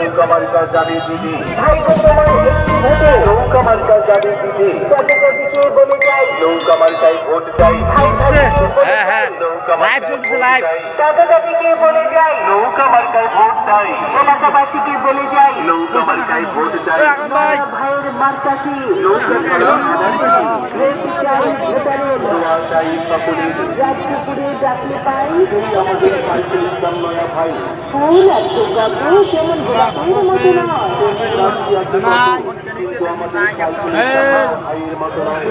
নৌকা মার্কা জানিয়ে দিদি একটি ভোটে নৌকা মার্কা জানিয়ে দিদি বলে যাই নৌকা মার্কায় ভোট চাই হ্যাঁ হ্যাঁ নৌকা লাইভ চলছে দাদা দাদিকে বলে যাই নৌকা মার্কায় ভোট চাই। এলাকাবাসীকে বলে যাই নৌকা মার্কায় ভোট চাই। ভাই। ভাইয়ের মার্কা কি ডাকলে পাই আমাদের ইসলাম নয়া ভাই ফুল আর কাকু কেমন গোলাপের মতো নয়। কিন্তু আমাদের সাইকেল ভাইয়ের মতো নয়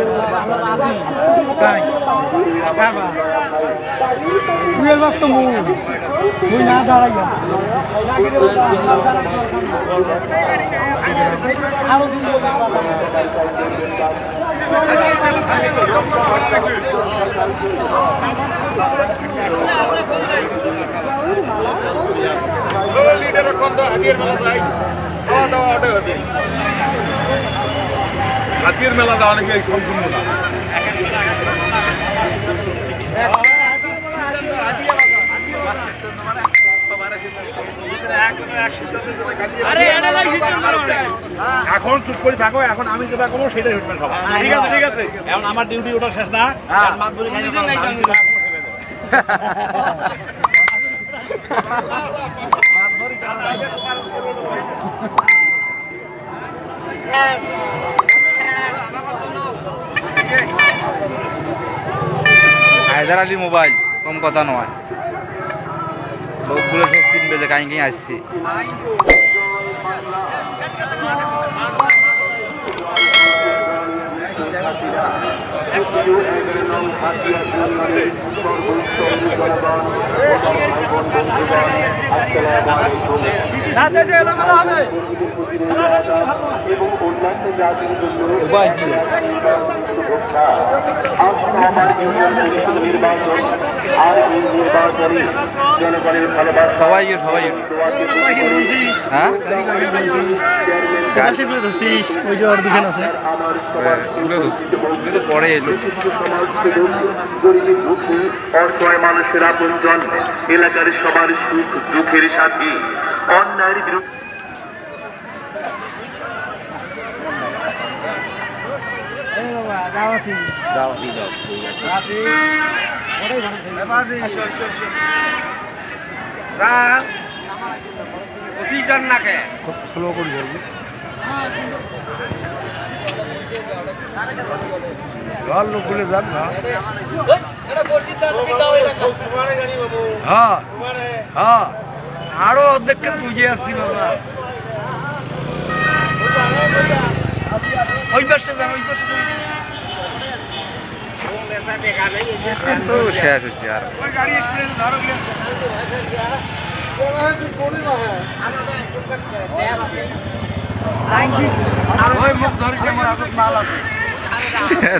তুই বাপ তো মুই মুই না দাঁড়াইয়া হাতির মেলা নাকি সম্পূর্ণ না এখন চুপ করে থাকো এখন আমি যেটা করব সেটাই ট্রিটমেন্ট হবে ঠিক আছে ঠিক আছে। এখন আমার ডিউটি ওটা শেষ না। মাত হায়দার আলী মোবাইল কম কথা নয়। লোকগুলো সব চিনবে যে কাহিনি আসছি। এবং অন্যান্য জাতির জন্য আমার ইউনিয়ন পরিষদ নির্বাচন আর এই নির্বাচনে জনগণের ভালোবাসা সবাই সবাই হ্যাঁ? সেগুলো ধরছিস ওই যে ওর দিকে আছে। আমার সবার এগুলো তো- এগুলো তো পরে এলো। অসহায় মানুষের আপনজন এলাকার সবার সুখ দুঃখের সাথী অন্যায়ের বিরুদ্ধে স্লো করে যাবি। ঘর লোকগুলো যাক না হ্যাঁ। হ্যাঁ। আরও অর্ধেককে তুই আসছি বাবা। ওই পাশে যান ওই পাশে যান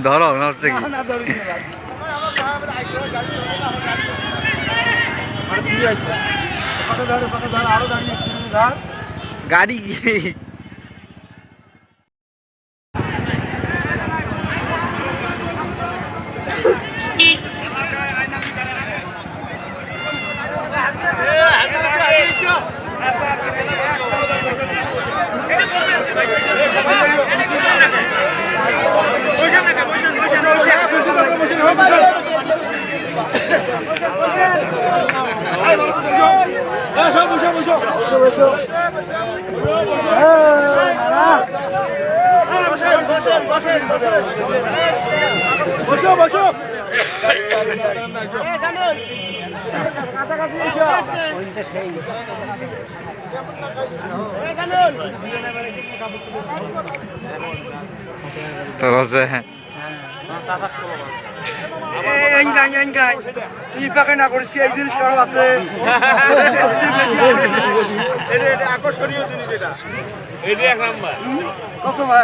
ধরো না কি গাড়ি কি বসো বসো। তুই পাকে না করিস কি এই জিনিস কারও আছে আকর্ষণীয় জিনিস এটা এক নাম্বার। কত ভাই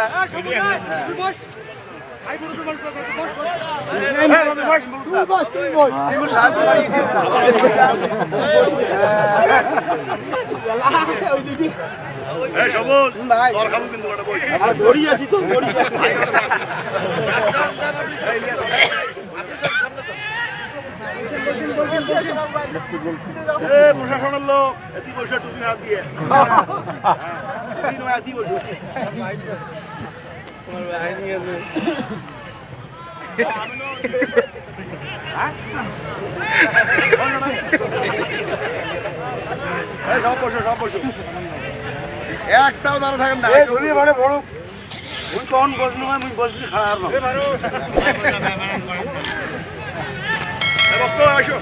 এই সবুজ তোর খাব কিন্তু ওটা বই ধরি আছি তো প্রশাসনের লোক এতি বসে টুপি হাত দিয়ে এতি নয় এতি বসে এই সব বসো সব বসো। একটাও দাঁড়া থাকেন না। ধরে মানে বড়। মুই কখন বসনু মুই বসলি খারাপ না আসো।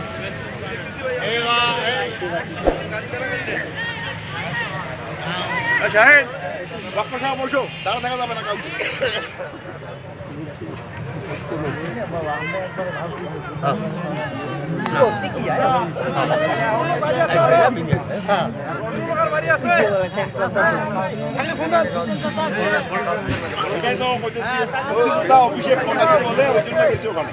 এ শাহেদ সাহেব বসো। দাঁড়া থাকা যাবে না কাউকে। বলতেছি তা অফিসে ফোন আসছে বলে ওই জন্য গেছি ওখানে।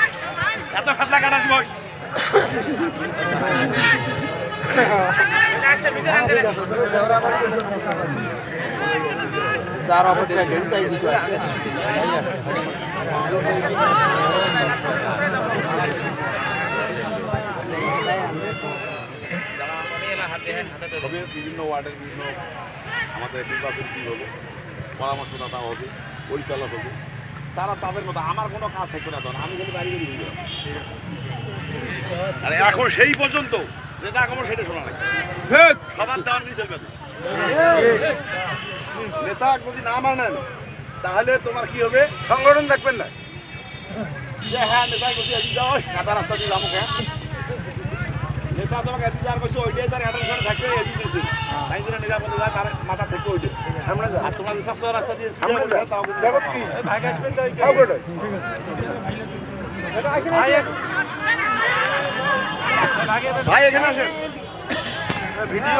এত খাতলা আনতে দেন। যার অপেক্ষা গেড়ি তাই আসছে তবে বিভিন্ন ওয়ার্ডের বিভিন্ন আমাদের নির্বাচন কী হলো পরামর্শদাতা হবে পরিচালক হবে তারা তাদের মতো আমার কোনো কাজ থাকবে না তখন আমি খালি বাড়ি বাড়ি ঘুরে আরে এখন সেই পর্যন্ত যেটা এখন সেটা শোনা লাগে সবার দেওয়ার নিয়ে চলবে। নেতা যদি না মানেন তাহলে তোমার কি হবে? সংগঠন দেখবেন না। যে হ্যাঁ নেতা কাটা রাস্তা দিয়ে যাব কেন নেতা তোমাকে এদিকে যার কইছে ওইটাই তার অ্যাটেনশন থাকবে এদিকে দিছে তাই জন্য নেতা বলে তার মাথা থেকে ওইটা। সামনে যা আর তোমার সব রাস্তা দিয়ে সামনে যা তাও কিন্তু- জগৎ কি ভাই আসবেন তো খাও ভাই এখানে আসেন। ভিডিও